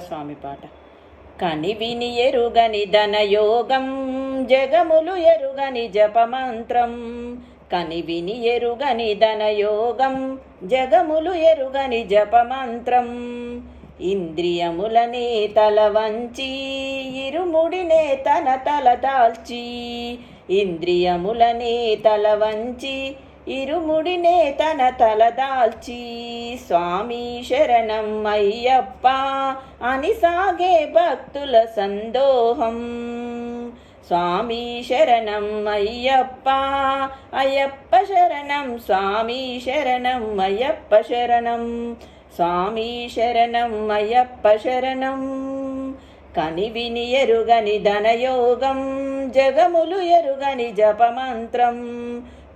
స్వామి పాట. కని విని ఎరుగని ధనయోగం జగములు ఎరుగని జపమంత్రం కని విని ఎరుగని ధనయోగం జగములు ఎరుగని జపమంత్రం ఇంద్రియములనే తల వంచి ఇరుముడినే తన తల దాల్చి ఇంద్రియములనే తల వంచి ఇరుముడినే తన తలదాల్చి స్వామి శరణం అయ్యప్ప అని సాగే భక్తుల సందోహం. స్వామి శరణం అయ్యప్ప అయ్యప్ప శరణం స్వామి శరణం అయ్యప్ప శరణం స్వామి శరణం అయ్యప్ప శరణం. కని విని ఎరుగని ధనయోగం జగములు ఎరుగని జపమంత్రం.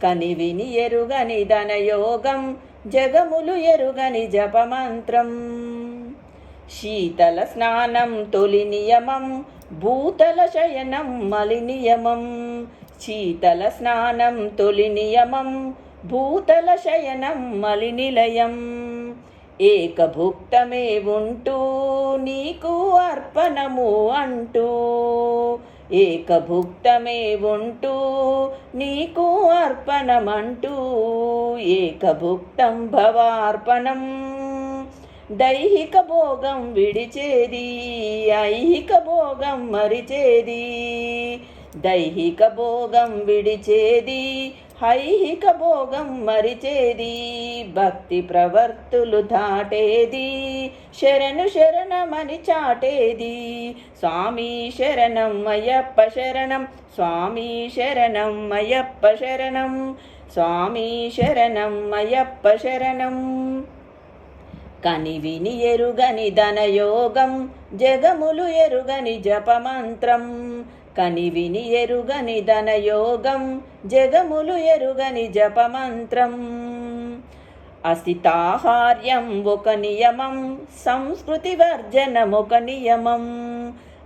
కని విని ఎరుగని ధనయోగం జగములు ఎరుగని జపమంత్రం శీతల స్నానం తొలి నియమం భూతల శయనం మలి నియమం. శీతల స్నానం తొలి నియమం భూతల శయనం మలి నిలయం. ఏకభుక్తమే ఉంటూ నీకు అర్పణము అంటూ ఏకభుక్తమే ఉంటూ నీకు అర్పణమంటూ ఏకభుక్తం భవార్పణం. దైహిక భోగం విడిచేది ఐహిక భోగం మరిచేది. దైహిక భోగం విడిచేది ఐహిక భోగం మరిచేది భక్తి ప్రవర్తులు దాటేది శరణు శరణమని చాటేది. స్వామి శరణం అయ్యప్ప శరణం స్వామి శరణం అయ్యప్ప శరణం స్వామి శరణం అయ్యప్ప శరణం. కని విని ఎరుగని ధనయోగం జగములు ఎరుగని జపమంత్రం. కని విని ఎరుగని ధనయోగం జగములు ఎరుగని జపమంత్రం. అసితాహార్యం ఒక నియమం సంస్కృతి వర్జనం ఒక నియమం.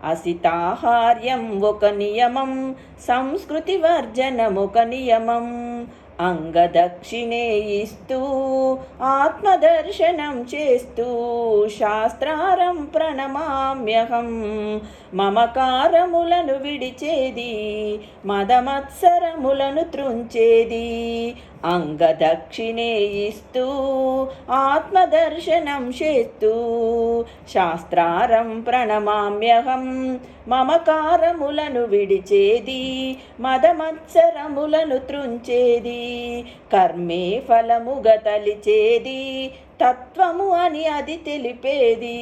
అసితాహార్యం ఒక నియమం సంస్కృతి వర్జనం ఒక నియమం. అంగదక్షిణే ఇస్తూ ఆత్మదర్శనం చేస్తూ శాస్త్రారం ప్రణమామ్యహం మమకారములను విడిచేది మదమత్సరములను త్రుంచేది అంగదక్షిణే ఇస్తూ ఆత్మదర్శనం చేస్తూ శాస్త్రారం ప్రణమామ్యహం మమకారములను విడిచేది మదమత్సరములను త్రుంచేది కర్మే ఫలముగ తలిచేది తత్వము అని అది తెలిపేది.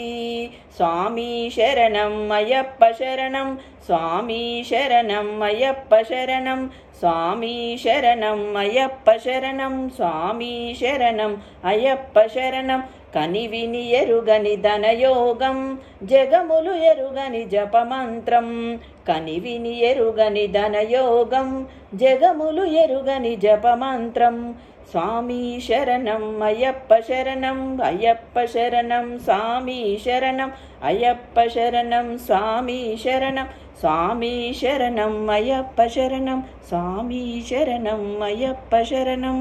స్వామి శరణం అయ్యప్ప శరణం స్వామి శరణం అయ్యప్ప శరణం స్వామి శరణం అయ్యప్ప శరణం స్వామి శరణం అయ్యప్ప శరణం. కని విని ఎరుగని ధనయోగం జగములు ఎరుగని జపమంత్రం. కని విని ఎరుగని ధనయోగం జగములు ఎరుగని జపమంత్రం. స్వామి శరణం అయ్యప్ప శరణం అయ్యప్ప శరణం స్వామి శరణం అయ్యప్ప శరణం స్వామి శరణం స్వామి శరణం అయ్యప్ప శరణం స్వామి శరణం అయ్యప్ప శరణం.